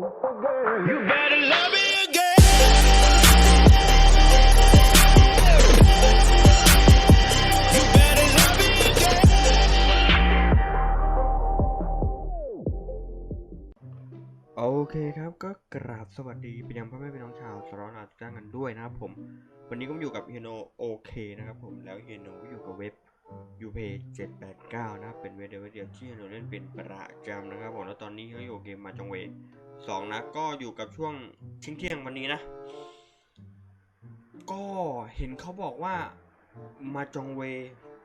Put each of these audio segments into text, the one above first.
โอเคครับก็กราบสวัสดีเป็นยังพ่อแม่พี่น้องชาวสรอนาทุกท่านกันด้วยนะครับผม วันนี้ก็อยู่กับเฮโนโอเคนะครับผมแล้วเฮโนอยู่กับเว็บยูเพ789นะครับเป็นเว็บเดียวเดียวที่เฮโนเล่นเป็นประจำนะครับผมแล้วตอนนี้ก็อยู่เกมมาจองเว สองนะ ก็อยู่กับช่วงเที่ยงเที่ยงวันนี้นะ ก็เห็นเขาบอกว่ามาจองเว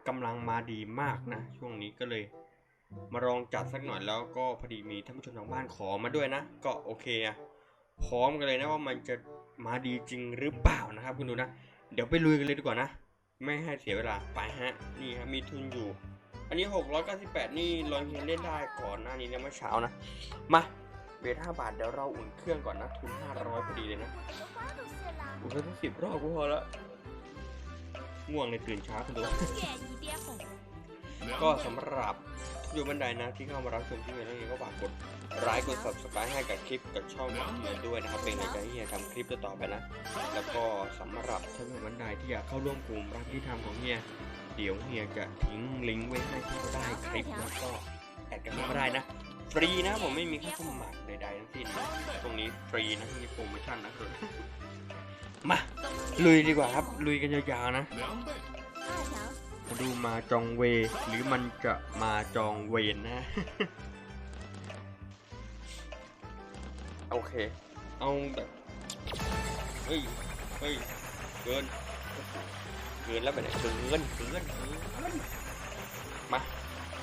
กำลังมาดีมากนะ ช่วงนี้ก็เลย มาลองจัดสักหน่อยแล้วก็พอดีมีท่านผู้ชมทางบ้านขอมาด้วยนะ ก็โอเคอะพร้อมกันเลยนะว่ามันจะมาดีจริงหรือเปล่านะครับคุณดูนะ เดี๋ยวไปลุยกันเลยดีกว่านะ ไม่ให้เสียเวลาไปฮะนี่ครับมีทุนอยู่ อันนี้ 698 นี่ลองเฮเล่นได้ก่อนหน้านี้เนี่ยเมื่อเช้านะ มา เบทห้าบาทเดี๋ยวเราอุ่นเครื่องก่อนนะทุนห้าร้อยพอดีเลยนะอุ่นเครื่องสิบรอบก็พอละง่วงในตื่นช้าคุณดูก็สำหรับอยู่บันไดนะที่เข้ามารับชมที่เมนเองก็ฝากกดไลค์กด subscribe ให้กับคลิปกับช่องของเมนด้วยนะครับ เป็นกำลังใจให้เฮียทำคลิปต่อไปนะ แล้วก็สำหรับท่านผู้บันไดที่อยากเข้าร่วมกลุ่มรักที่ทำของเฮียเดี๋ยวเฮียจะทิ้งลิงก์ไว้ให้ที่ได้คลิปแล้วก็แอดกันเข้ามาได้นะ ฟรีนะผมไม่มีค่าสมัครใดๆทั้งสิ้นตรงนี้ฟรีนะมีโปรโมชั่นนะครับมาลุยดีกว่าครับ ลุยกันยาวๆนะ，มาดูมาจองเว หรือมันจะมาจองเวนนะ โอเค เอาแบบ เฮ้ย เฮ้ย เกิน เกินแล้วแบบไหนเกินเกินเกินมา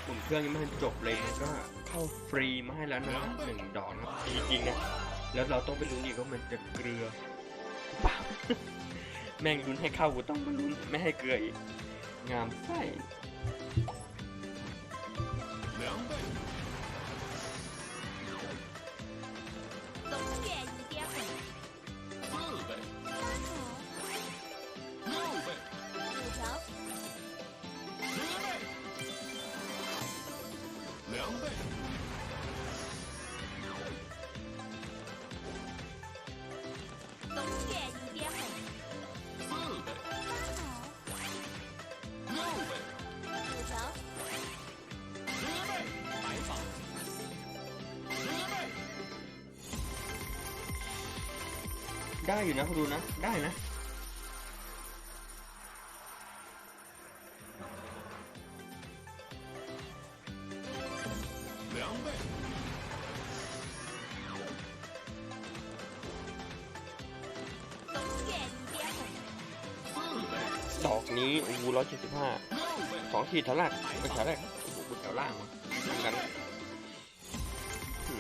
อุ่นเครื่องยังไม่ทันจบเลยมันก็ เข้าฟรีมาให้แล้วนะหนึ่งดอกนะจริงๆนะแล้วเราต้องไปลุ้นอีกว่ามันจะเกลือแม่งลุ้นให้เข้ากูต้องมาลุ้นไม่ให้เกลืออีกงามไส้ ได้อยู่นะคุณดูนะ ได้นะ ดอกนี้โอ้ร้อยเจ็ดสิบห้าสองขีดทะลัรกเป็นแถแรกบุกแถวล่างมาเหมือนกัน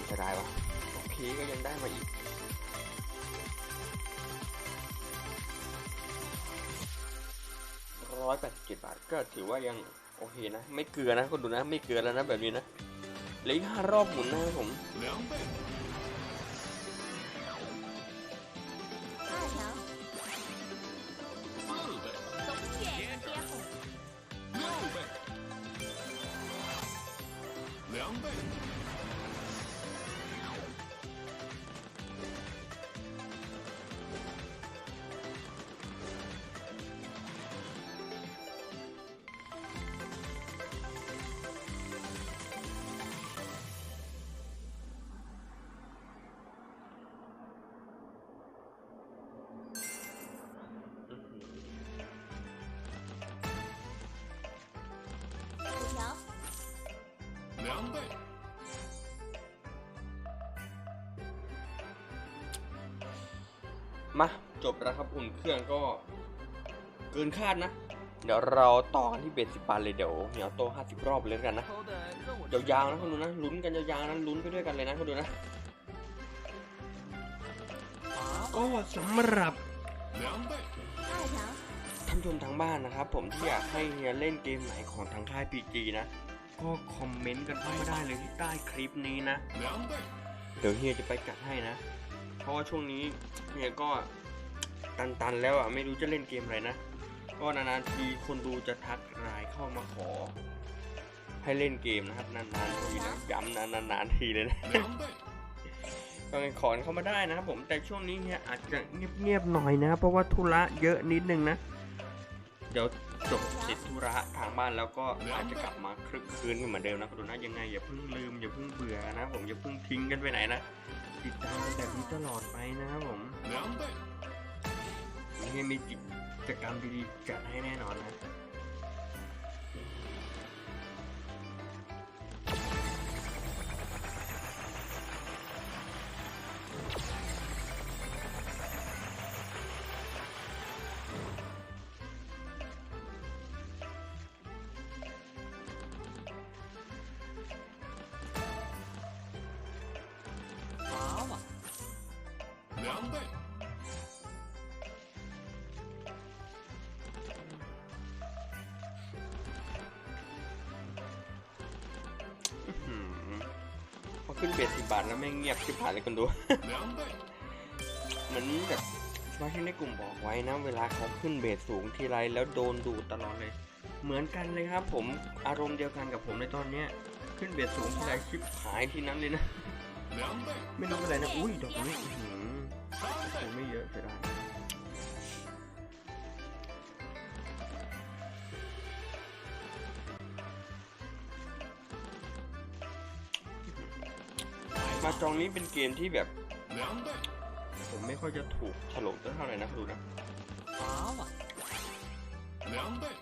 เสียด้ปะโอเคก็ยังได้มาอีก ร้อยแปดสิบเจ็ดบาท ก็ถือว่ายังโอเคนะ ไม่เกลือนะคุณดูนะ ไม่เกลือแล้วนะแบบนี้นะเหลืออีกห้ารอบหมุนนะครับผม จบแล้วครับอุ่นเครื่องก็เกินคาดนะ เดี๋ยวเราต่อกันที่เบสสิบาทเลยเดี๋ยวเหนียวโตห้าสิบรอบเลยกันนะยาวๆนะคุณดูนะลุ้นกันยาวๆนะลุ้นไปด้วยกันเลยนะคุณดูนะก็สำหรับ，ท่านชมทางบ้านนะครับ ผมที่อยากให้เฮียเล่นเกมไหนของทางค่ายพีจีนะ ก็คอมเมนต์กันเข้ามาได้เลยที่ใต้คลิปนี้นะ เดี๋ยวเฮียจะไปจัดให้นะ เพราะว่าช่วงนี้เฮียก็ ตันๆ แล้วอะไม่รู้จะเล่นเกมอะไรนะก็นานๆทีคนดูจะทักไลน์เข้ามาขอ ให้เล่นเกมนะครับนานๆทีนะย้ำนะนานๆทีเลยนะก็ขอนเข้ามาได้นะครับผมแต่ช่วงนี้เนี่ยอาจจะเงียบๆหน่อยนะ เพราะว่าธุระเยอะนิดนึงนะ เดี๋ยวจบติดธุระทางบ้านแล้วก็อาจจะกลับมาคลึกคืนกันเหมือนเดิมนะคุณดูนะยังไงอย่าเพิ่งลืมอย่าเพิ่งเบื่อนะผมอย่าเพิ่งทิ้งกันไปไหนนะติดตามแบบนี้ตลอดไปนะครับผม ยังมีกิจกรรมดีๆจัดใขึ้นเบสสิบาทแล้วไม่เงียบชิบหายเลยคนดู เหมือนแบบสมาชิกในกลุ่มบอกไว้นะเวลาเขาขึ้นเบสสูงทีไรแล้วโดนดูดตลอดเลย เหมือนกันเลยครับ ผมอารมณ์เดียวกันกับผมในตอนเนี้ยขึ้นเบสสูงทีไรชิบหายทีนั้นเลยนะ ไม่รู้อะไรนะ อุ้ยดอกนี้ไม่เยอะจะได้ มาจองนี้เป็นเกมที่แบบ ผมไม่ค่อยจะถูกฉลุเท่าไหร่นะดูนะ二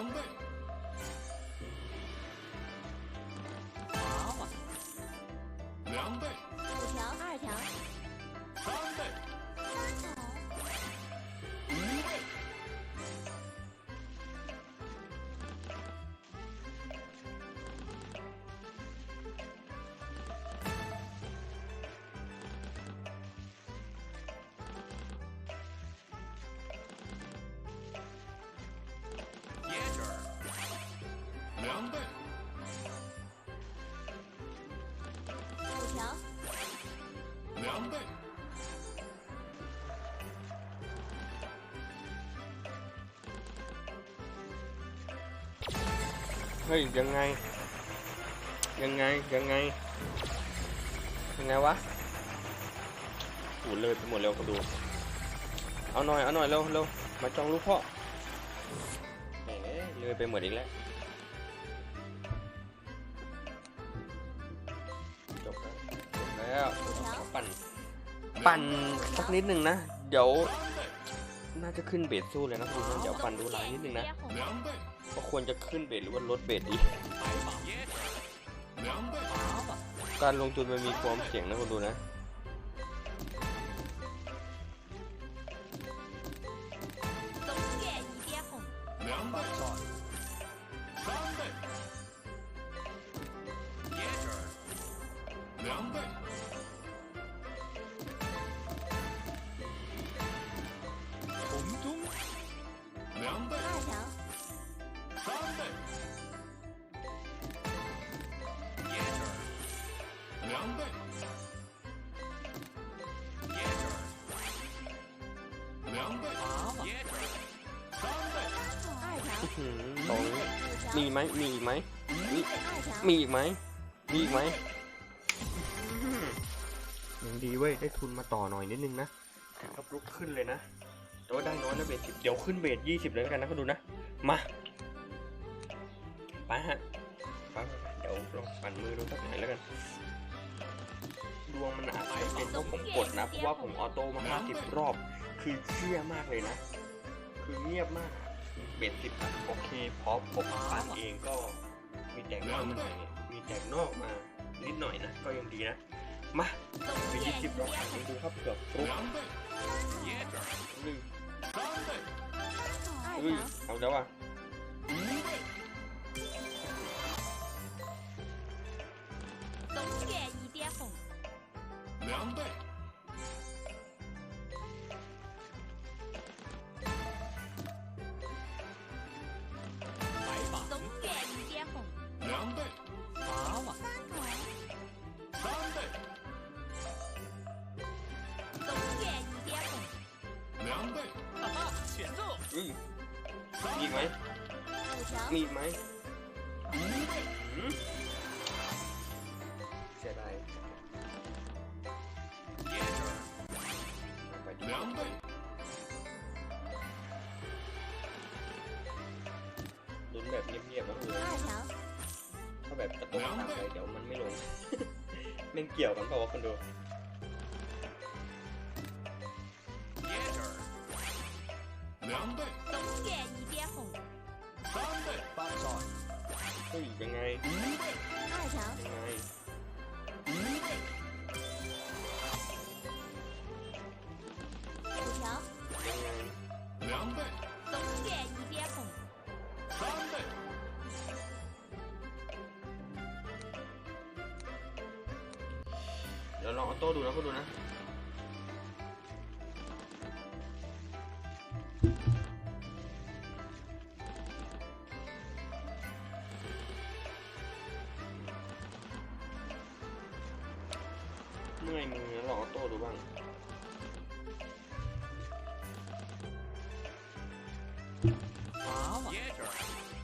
五五条，เฮ้ยยังไง ยังไง ยังไง ยังไงวะโอ้เลยไปหมดเร็วก็ดู เอาหน่อย เอาหน่อยเร็วเร็วมาจองลูกพ่อเอ๋เลยไปหมดอีกแล้ว แล้วขอปั่น ปั่นสักนิดหนึ่งนะ เดี๋ยว น่าจะขึ้นเบสสู้เลยนะคุณผู้ชมเดี๋ยวปั่นดูหลายนิดหนึ่งนะก็ควรจะขึ้นเบสหรือว่าลดเบสดี การลงทุนมันมีความเสี่ยงนะคุณดูนะ สองมีไหมมีอีกไหมมีมีอีกไหมมีอีกไหมยังดีเว้ยได้ทุนมาต่อหน่อยนิดนึงนะครับลุกขึ้นเลยนะแต่ว่าได้น้อยนะเบสสิบเดี๋ยวขึ้นเบสยี่สิบเลยกันนะก็ดูนะ มาไปฮะเดี๋ยวลองปั่นมือดูสักหน่อยแล้วกัน ดวงมันอาจจะเป็นเพราะผมกดนะเพราะว่าผมออโต้มาห้าสิบรอบ คือเชื่อมากเลยนะ คือเงียบมาก เบ็ดสิบโอเคพอผมปั้นเองก็มีแตกนอกมาหน่อยมีแตกนอกมานิดหน่อยนะก็ยังดีนะ มามียี่สิบลองอ่านดูครับเกือบครบหนึ่งเฮ้ยเอาแล้วอะ两倍。 มีอีกไหม 五条 มีอีกไหมหืมเสียดายไปดีกว่าลุ้นแบบเงียบๆก็คือ 二条 ถ้าแบบกระตุกตามไปเดี๋ยวมันไม่ลง แม่งเกี่ยวกันเปล่าวะคนดู 东野 一边红， เฮ้ยยังไง 二条 ยังไง 五条 ยังไง 东野一边红， เดี๋ยวลองออโต้ดูนะคนดูนะ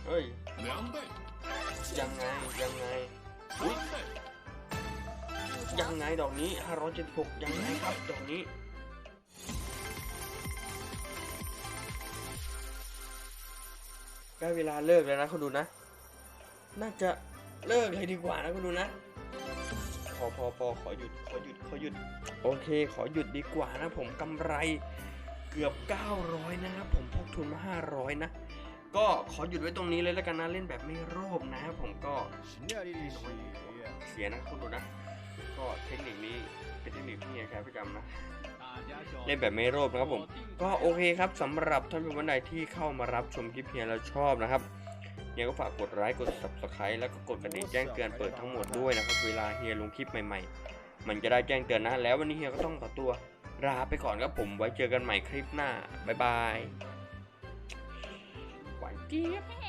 เฮ้ยยังไงยังไงอุ๊ย五ยั条งไงดอกนี้ 576 ยังไงครับดอกนี้ได้เวลาเลิกแล้วนะคุณดูนะ น่าจะเลิกเลยดีกว่านะคุณดูนะ พอพอพอขอหยุดขอหยุดขอหยุด โอเค ขอหยุดดีกว่านะผมกำไรเกือบ 900 นะครับผมพก ทุนมา500 นะ ก็ขอหยุดไว้ตรงนี้เลยแล้วกันนะ เล่นแบบไม่โลภนะผมก็เสียนะคุณดูนะ ก็เทคนิคนี้เป็นเทคนิคที่เฮียใช้ประจำนะเล่นแบบไม่โลภนะครับผม ก็โอเคครับสำหรับท่านผู้ชมใดที่เข้ามารับชมคลิปเฮียแล้วชอบนะครับเฮียก็ฝากกดไลค์กด subscribe แล้วก็กดกระดิ่งแจ้งเตือนเปิดทั้งหมดด้วยนะครับเวลาเฮียลงคลิปใหม่ๆ มันจะได้แจ้งเตือนนะ แล้ววันนี้เฮียก็ต้องขอตัวลาไปก่อนครับผมไว้เจอกันใหม่คลิปหน้า บ๊ายบาย ห